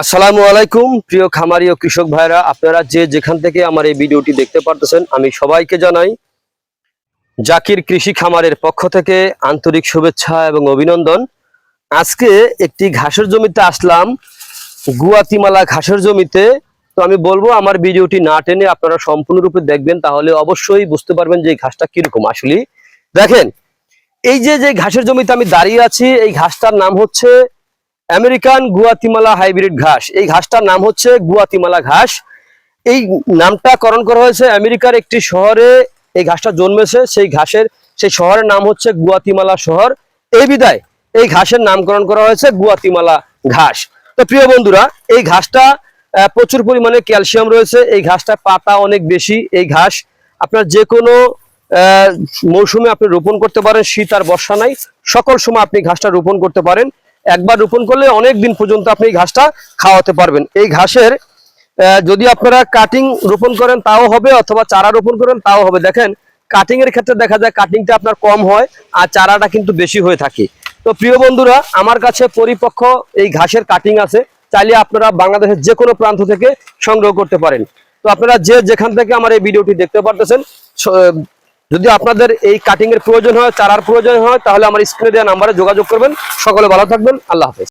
আসসালামু আলাইকুম, প্রিয় খামারি ও কৃষক ভাইরা আপনারা যে যেখান থেকে আমার এই ভিডিওটি দেখতে পারতেছেন, আমি সবাইকে জানাই জাকির কৃষি খামারের পক্ষ থেকে আন্তরিক শুভেচ্ছা এবং অভিনন্দন। আজকে একটি ঘাসের জমিতে আসলাম, গুয়াতিমালা ঘাসের জমিতে। তো আমি বলব, আমার ভিডিওটি না টেনে আপনারা সম্পূর্ণরূপে দেখবেন, তাহলে অবশ্যই বুঝতে পারবেন যে এই ঘাসটা কীরকম আসলে। দেখেন, এই যে যে ঘাসের জমিতে আমি দাঁড়িয়ে আছি, এই ঘাসটার নাম হচ্ছে আমেরিকান গুয়াতিমালা হাইব্রিড ঘাস। এই ঘাসটার নাম হচ্ছে গুয়াতিমালা ঘাস। এই নামটা করণ করা হয়েছে আমেরিকার একটি শহরে এই ঘাসটা জন্মেছে। সেই ঘাসের, সেই শহরের নাম হচ্ছে গুয়াতিমালা শহর। এই বিদায়, এই ঘাসের নামকরণ করা হয়েছে গুয়াতিমালা ঘাস। তো প্রিয় বন্ধুরা, এই ঘাসটা প্রচুর পরিমাণে ক্যালসিয়াম রয়েছে। এই ঘাসটার পাতা অনেক বেশি। এই ঘাস আপনার যে কোনো মৌসুমে আপনি রোপণ করতে পারেন। শীত আর বর্ষা নাই। সকল সময় আপনি ঘাসটা রোপণ করতে পারেন। একবার রোপণ করলে অনেক দিন পর্যন্ত আপনি এই ঘাসটা খাওয়াতে পারবেন। এই ঘাসের যদি আপনারা কাটিং রোপণ করেন, তাও হবে, অথবা চারা রোপণ করেন, তাও হবে। দেখেন কাটিং এর ক্ষেত্রে দেখা যায় কাটিংটা আপনার কম হয়, আর চারাটা কিন্তু বেশি হয়ে থাকে। তো প্রিয় বন্ধুরা, আমার কাছে পরিপক্ক এই ঘাসের কাটিং আছে। চাইলে আপনারা বাংলাদেশের যে কোনো প্রান্ত থেকে সংগ্রহ করতে পারেন। তো আপনারা যে যেখান থেকে আমার এই ভিডিওটি দেখতে পারতেছেন যদি আপনাদের এই কাটিং এর প্রয়োজন হয়, চারার প্রয়োজন হয়, তাহলে আমার স্ক্রিনে দেওয়া নাম্বারে যোগাযোগ করবেন। সকলে ভালো থাকবেন। আল্লাহ হাফেজ।